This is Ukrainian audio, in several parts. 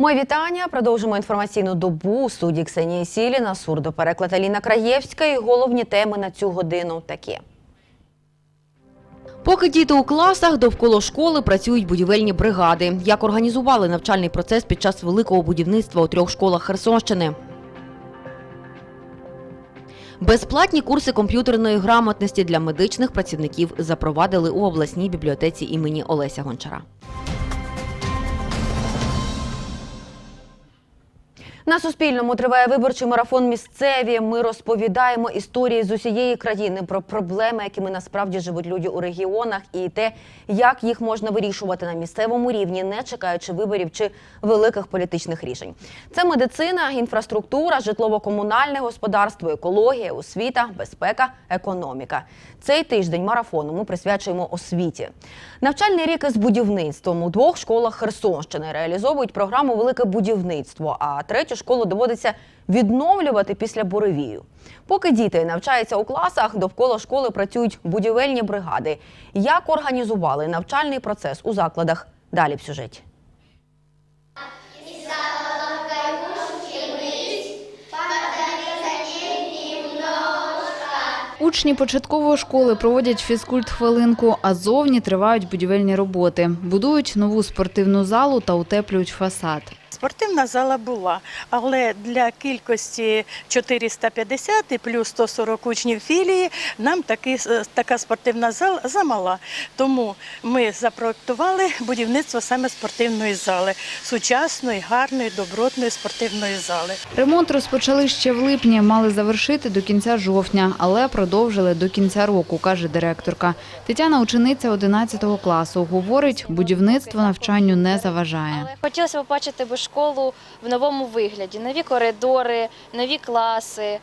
Мої вітання. Продовжимо інформаційну добу у студії Ксенії Сіліна, сурдопереклад Аліна Краєвська. І головні теми на цю годину такі. Поки діти у класах, довкола школи працюють будівельні бригади. Як організували навчальний процес під час великого будівництва у трьох школах Херсонщини? Безплатні курси комп'ютерної грамотності для медичних працівників запровадили у обласній бібліотеці імені Олеся Гончара. На Суспільному триває виборчий марафон місцеві. Ми розповідаємо історії з усієї країни про проблеми, якими насправді живуть люди у регіонах, і те, як їх можна вирішувати на місцевому рівні, не чекаючи виборів чи великих політичних рішень. Це медицина, інфраструктура, житлово-комунальне господарство, екологія, освіта, безпека, економіка. Цей тиждень марафону ми присвячуємо освіті. Навчальний рік із будівництвом у двох школах Херсонщини реалізовують програму Велике будівництво, а третю школу доводиться відновлювати після буревію. Поки діти навчаються у класах, довкола школи працюють будівельні бригади. Як організували навчальний процес у закладах? Далі в сюжеті. Учні початкової школи проводять фізкульт-хвилинку, а зовні тривають будівельні роботи. Будують нову спортивну залу та утеплюють фасад. Спортивна зала була, але для кількості 450 і плюс 140 учнів філії нам таки, така спортивна зала замала. Тому ми запроектували будівництво саме спортивної зали, сучасної, гарної, добротної спортивної зали. Ремонт розпочали ще в липні, мали завершити до кінця жовтня, але продовжили до кінця року, каже директорка. Тетяна учениця 11 класу. Говорить, будівництво навчанню не заважає. Але хотілося б побачити школу в новому вигляді, нові коридори, нові класи. Е,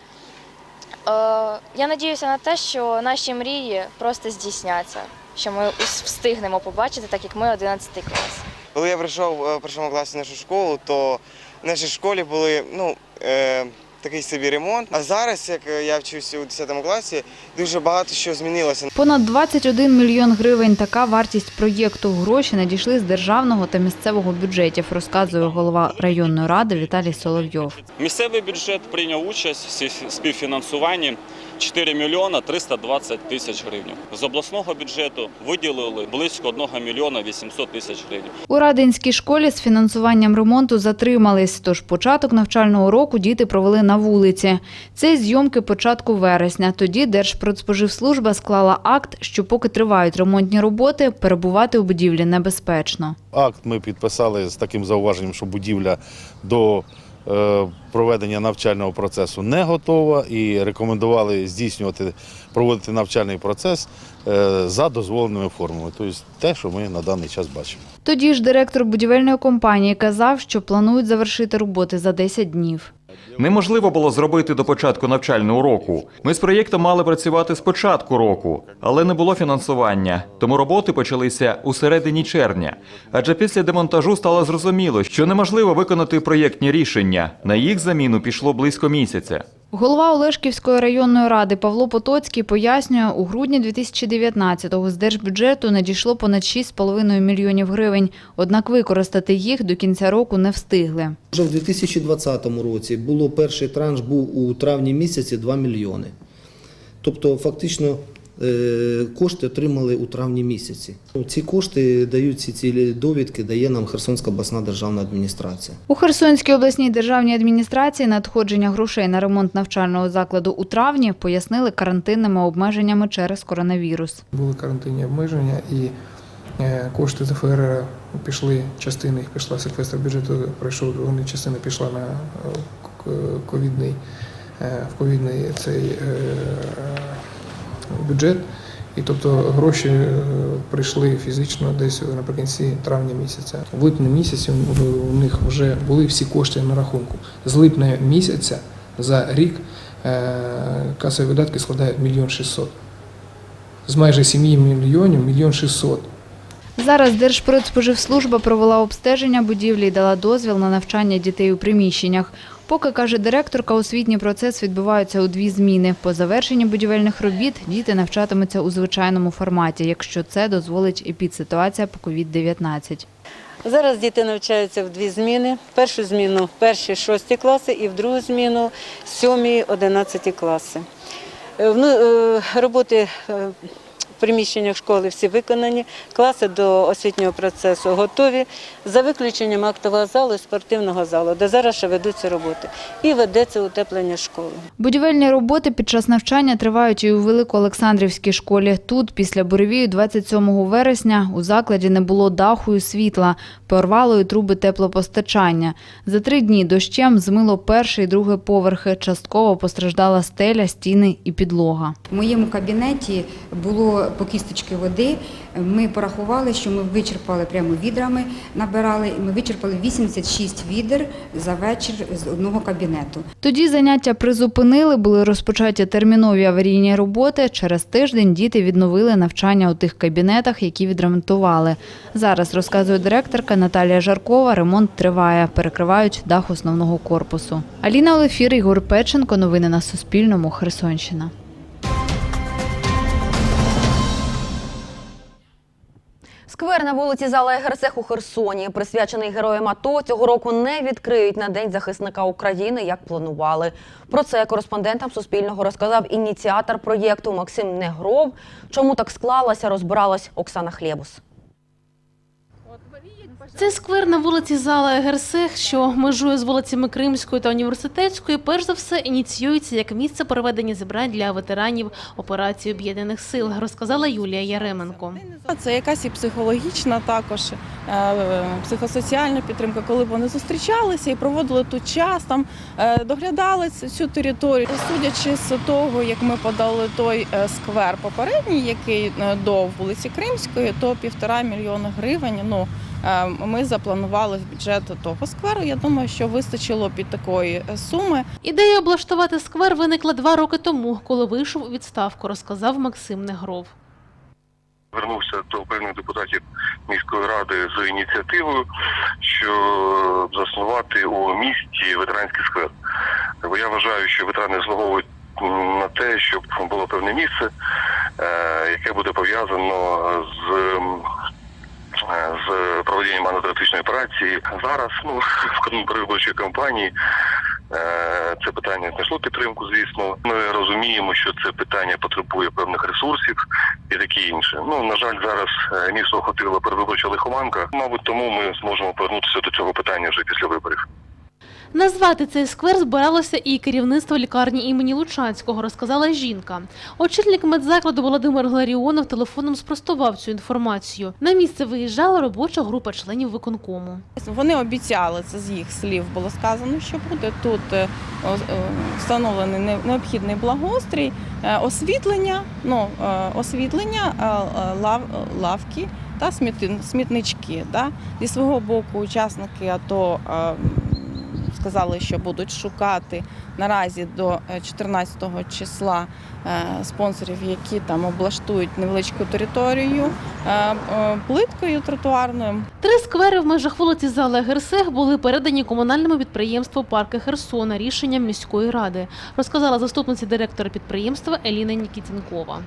я надіюся на те, що наші мрії просто здійсняться, що ми встигнемо побачити, так як ми 11 клас. Коли я прийшов е, в першому класі в нашу школу, то в нашій школі були ну, е, такий собі ремонт. А зараз, як е, я вчуся у 10 класі, дуже багато що змінилося. Понад 21 мільйон гривень – така вартість проєкту. Гроші надійшли з державного та місцевого бюджетів, розказує голова районної ради Віталій Соловйов. Місцевий бюджет прийняв участь в співфінансуванні 4 мільйона 320 тисяч гривень. З обласного бюджету виділили близько 1 мільйона 800 тисяч гривень. У Радинській школі з фінансуванням ремонту затримались, тож початок навчального року діти провели на вулиці. Це зйомки початку вересня. Тоді Держпродспоживслужба склала акт, що поки тривають ремонтні роботи, перебувати у будівлі небезпечно. Акт ми підписали з таким зауваженням, що будівля до проведення навчального процесу не готова і рекомендували здійснювати, проводити навчальний процес е, за дозволеними формами. Тобто те, що ми на даний час бачимо. Тоді ж директор будівельної компанії казав, що планують завершити роботи за 10 днів. Неможливо було зробити до початку навчального року. Ми з проєктом мали працювати з початку року, але не було фінансування. Тому роботи почалися у середині червня. Адже після демонтажу стало зрозуміло, що неможливо виконати проєктні рішення. На їх заміну пішло близько місяця. Голова Олешківської районної ради Павло Потоцький пояснює, у грудні 2019-го з держбюджету надійшло понад 6,5 мільйонів гривень, однак використати їх до кінця року не встигли. Вже в 2020 році було перший транш був у травні місяці 2 мільйони. Тобто, фактично, кошти отримали у травні місяці. Ці кошти дають ці ці довідки, дає нам Херсонська обласна державна адміністрація. У Херсонській обласній державній адміністрації надходження грошей на ремонт навчального закладу у травні пояснили карантинними обмеженнями через коронавірус. Були карантинні обмеження і е, кошти з ФРР пішли, частина їх пішла, секвестр бюджету пройшов, вони частина пішла на е, ковідний, е, в ковідний цей е, бюджет. І тобто гроші е, прийшли фізично десь наприкінці травня місяця. В липні місяці у- них вже були всі кошти на рахунку. З липня місяця за рік е, касові видатки складають мільйон шістсот з майже 7 мільйонів мільйон 600. Зараз Держпродспоживслужба провела обстеження будівлі і дала дозвіл на навчання дітей у приміщеннях. Поки, каже директорка, освітній процес відбувається у дві зміни. По завершенні будівельних робіт діти навчатимуться у звичайному форматі, якщо це дозволить епідситуація по COVID-19. Зараз діти навчаються в дві зміни. Першу зміну перші шості класи і в другу зміну сьомі, одинадцяті класи. Е, е, Роботи е, в приміщеннях школи всі виконані, класи до освітнього процесу готові, за виключенням актового залу і спортивного залу, де зараз ще ведуться роботи. І ведеться утеплення школи. Будівельні роботи під час навчання тривають і у Великоолександрівській школі. Тут, після буревію 27 вересня, у закладі не було даху і світла, порвало і труби теплопостачання. За три дні дощем змило перший і другий поверхи. Частково постраждала стеля, стіни і підлога. В моєму кабінеті було по кісточки води. Ми порахували, що ми вичерпали прямо відрами, набирали, і ми вичерпали 86 відер за вечір з одного кабінету. Тоді заняття призупинили, були розпочаті термінові аварійні роботи. Через тиждень діти відновили навчання у тих кабінетах, які відремонтували. Зараз, розказує директорка Наталія Жаркова, ремонт триває, перекривають дах основного корпусу. Аліна Олефір, Ігор Печенко. Новини на Суспільному. Херсонщина. Сквер на вулиці Зала Герсех у Херсоні, присвячений героям АТО, цього року не відкриють на День захисника України, як планували. Про це кореспондентам Суспільного розказав ініціатор проєкту Максим Негров. Чому так склалося, розбиралась Оксана Хлєбус. Цей сквер на вулиці Зала Герсех, що межує з вулицями Кримської та університетської, перш за все ініціюється як місце проведення зібрань для ветеранів операції об'єднаних сил, розказала Юлія Яременко. Це якась і психологічна також е, психосоціальна підтримка, коли вони зустрічалися і проводили тут час, там е, доглядали цю- територію. Судячи з того, як ми подали той е, сквер попередній, який до вулиці Кримської, то півтора мільйона гривень. Ну ми запланували в бюджет того скверу. Я думаю, що вистачило під такої е, суми. Ідея облаштувати сквер виникла два роки тому, коли вийшов у відставку, розказав Максим Негров. звернувся до певних депутатів міської ради з ініціативою, що заснувати у місті ветеранський сквер. Бо я вважаю, що ветерани заслуговують на те, щоб було певне місце, е, яке буде пов'язано з. Проведенням антитерористичної операції зараз, ну в канун передвиборчої кампанії, е, це питання знайшло підтримку. Звісно, ми розуміємо, що це питання потребує певних ресурсів і таке інше. Ну на жаль, зараз е, місто охотила передвиборча лихоманка. Мабуть, тому ми зможемо повернутися до цього питання вже після виборів. Назвати цей сквер збиралося і керівництво лікарні імені Лучанського, розказала жінка. Очільник медзакладу Володимир Гларіонов телефоном спростував цю інформацію. На місце виїжджала робоча група членів виконкому. Вони обіцяли це з їх слів. Було сказано, що буде тут е, е, встановлений необхідний благоустрій, е, освітлення, ну освітлення, лав, лавки та смітнички. Да? Зі свого боку, учасники АТО е, м, сказали, що будуть шукати наразі до е, 14 числа е, спонсорів, які там облаштують невеличку територію е, е, плиткою тротуарною. Три сквери в межах вулиці Зала Герсех були передані комунальному підприємству Парки Херсона рішенням міської ради, розказала заступниця директора підприємства Еліна Нікітінкова.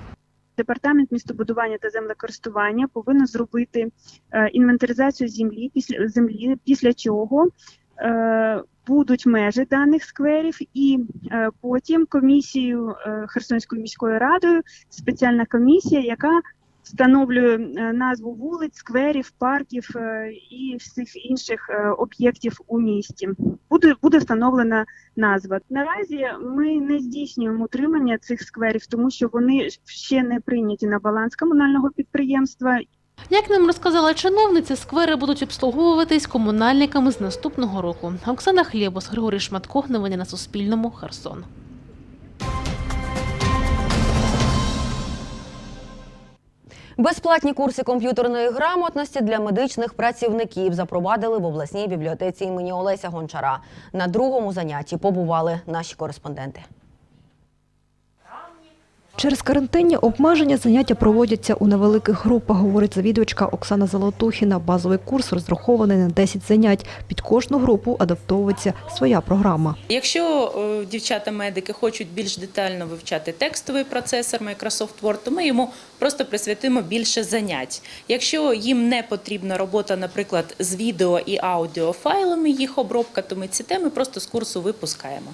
Департамент містобудування та землекористування повинен зробити е, інвентаризацію землі після землі, після чого е, будуть межі даних скверів, і е, потім комісією е, Херсонською міською радою спеціальна комісія, яка встановлює е, назву вулиць, скверів, парків е, і всіх інших е, об'єктів у місті. Буде буде встановлена назва. Наразі ми не здійснюємо утримання цих скверів, тому що вони ще не прийняті на баланс комунального підприємства. Як нам розказала чиновниця, сквери будуть обслуговуватись комунальниками з наступного року. Оксана Хлєбос, Григорій Шматко. Новини на Суспільному. Херсон. Безплатні курси комп'ютерної грамотності для медичних працівників запровадили в обласній бібліотеці імені Олеся Гончара. На другому занятті побували наші кореспонденти. Через карантинні обмеження заняття проводяться у невеликих групах, говорить завідувачка Оксана Золотухіна. Базовий курс розрахований на 10 занять. Під кожну групу адаптовується своя програма. Якщо е, дівчата-медики хочуть більш детально вивчати текстовий процесор Microsoft Word, то ми йому просто присвятимо більше занять. Якщо їм не потрібна робота, наприклад, з відео і аудіофайлами, їх обробка, то ми ці теми просто з курсу випускаємо.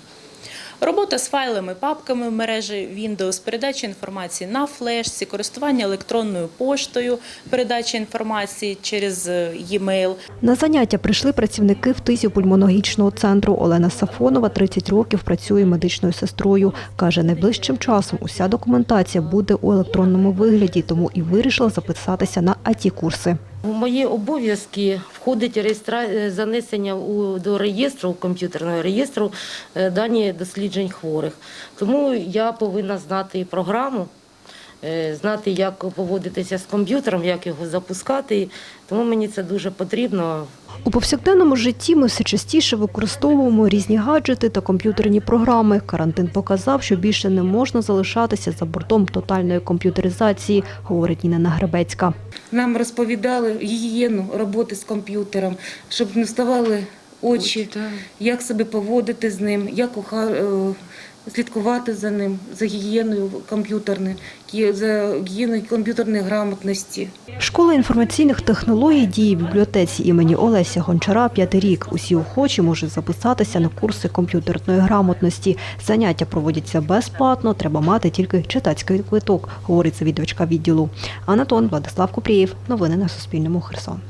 Робота з файлами, папками в мережі Windows, передача інформації на флешці, користування електронною поштою, передача інформації через е, e-mail. На заняття прийшли працівники фтизіопульмонологічного центру. Олена Сафонова 30 років працює медичною сестрою. Каже, найближчим часом уся документація буде у електронному вигляді, тому і вирішила записатися на АТІ-курси. У мої обов'язки входить реєстра... е, занесення у... до реєстру, комп'ютерного реєстру е, дані досліджень хворих. Тому я повинна знати програму, е, знати, як поводитися з комп'ютером, як його запускати. Тому мені це дуже потрібно. У повсякденному житті ми все частіше використовуємо різні гаджети та комп'ютерні програми. Карантин показав, що більше не можна залишатися за бортом тотальної комп'ютеризації, говорить Ніна Нагребецька. Нам розповідали гігієну роботи з комп'ютером, щоб не вставали очі, як себе поводити з ним, як е, слідкувати за ним, за гігієною комп'ютерною, за гігієною комп'ютерної грамотності. Школа інформаційних технологій діє в бібліотеці імені Олеся Гончара п'ятий рік. Усі охочі можуть записатися на курси комп'ютерної грамотності. Заняття проводяться безплатно, треба мати тільки читацький квиток, говорить завідувачка відділу. Анатон Владислав Купрієв. Новини на Суспільному. Херсон.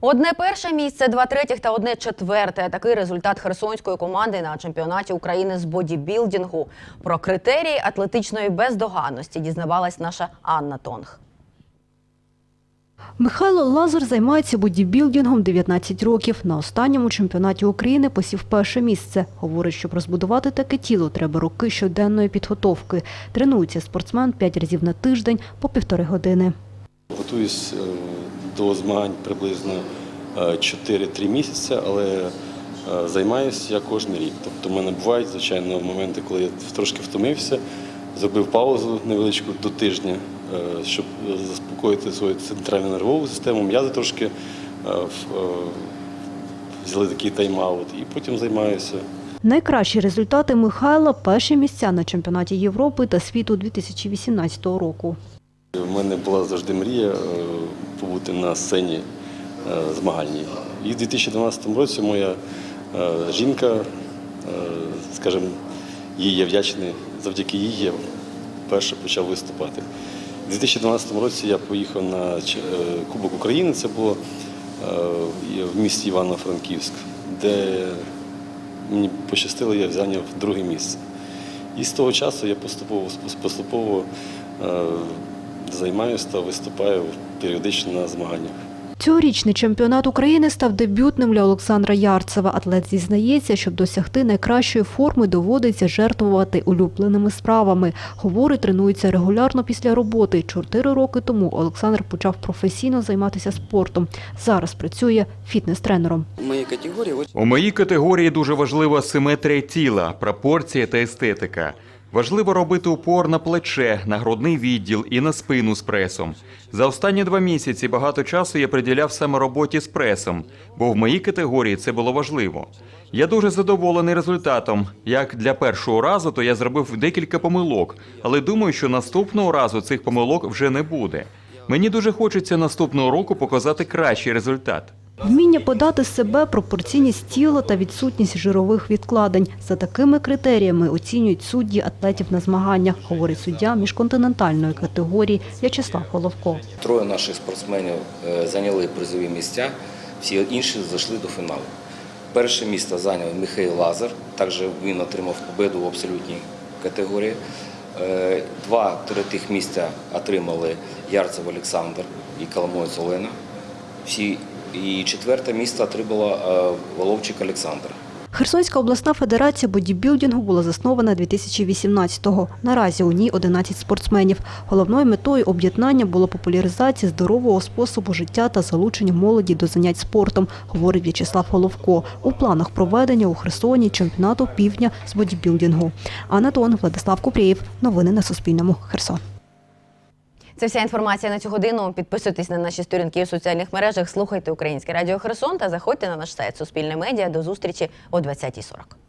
Одне перше місце, два третіх та одне четверте. Такий результат херсонської команди на чемпіонаті України з бодібілдингу. Про критерії атлетичної бездоганності дізнавалась наша Анна Тонг. Михайло Лазар займається бодібілдингом 19 років. На останньому чемпіонаті України посів перше місце. Говорить, щоб розбудувати таке тіло, треба роки щоденної підготовки. Тренується спортсмен 5 разів на тиждень по півтори години. Готуюсь е, до змагань приблизно е, 4-3 місяці, але е, займаюся я кожен рік. Тобто в мене бувають, звичайно, моменти, коли я трошки втомився, зробив паузу невеличку до тижня, е, щоб заспокоїти свою центральну нервову систему. М'язи трошки е, е, взяли такий тайм-аут і потім займаюся. Найкращі результати Михайла – перші місця на чемпіонаті Європи та світу 2018 року. У мене була завжди мрія е, побути на сцені е, змагальній. І в 2012 році моя е, жінка, е, скажімо, їй я вдячний, завдяки їй я вперше почав виступати. У 2012 році я поїхав на Кубок України, це було в місті Івано-Франківськ, де мені пощастило, я зайняв друге місце. І з того часу я поступово поступово займаюся та виступаю періодично на змаганнях. Цьогорічний чемпіонат України став дебютним для Олександра Ярцева. Атлет зізнається, щоб досягти найкращої форми, доводиться жертвувати улюбленими справами. Говорить, тренується регулярно після роботи. Чотири роки тому Олександр почав професійно займатися спортом. Зараз працює фітнес-тренером. У моей категории У моїй категорії дуже важлива симетрія тіла, пропорція та естетика. Важливо робити упор на плече, на грудний відділ і на спину з пресом. За останні два місяці багато часу я приділяв саме роботі з пресом, бо в моїй категорії це було важливо. Я дуже задоволений результатом. Як для першого разу, то я зробив декілька помилок, але думаю, що наступного разу цих помилок вже не буде. Мені дуже хочеться наступного року показати кращий результат. Вміння подати себе, пропорційність тіла та відсутність жирових відкладень. За такими критеріями оцінюють судді атлетів на змаганнях, говорить суддя міжконтинентальної категорії В'ячеслав Головко. Троє наших спортсменів е, зайняли призові місця, всі інші зайшли до фіналу. Перше місце зайняв Михайло Лазар, також він отримав победу в абсолютній категорії. Е, Два третіх місця отримали Ярцев Олександр і Коломоєць Олена. Всі і четверте місце отримала е, Воловчик Олександр. Херсонська обласна федерація бодібілдингу була заснована 2018-го. Наразі у ній 11 спортсменів. Головною метою об'єднання було популяризація здорового способу життя та залучення молоді до занять спортом, говорить В'ячеслав Головко. У планах проведення у Херсоні чемпіонату півдня з бодібілдингу. Анатон Владислав Купрієв. Новини на Суспільному. Херсон. Це вся інформація на цю годину. Підписуйтесь на наші сторінки у соціальних мережах, слухайте Українське Радіо Херсон та заходьте на наш сайт Суспільне медіа. До зустрічі о 20.40.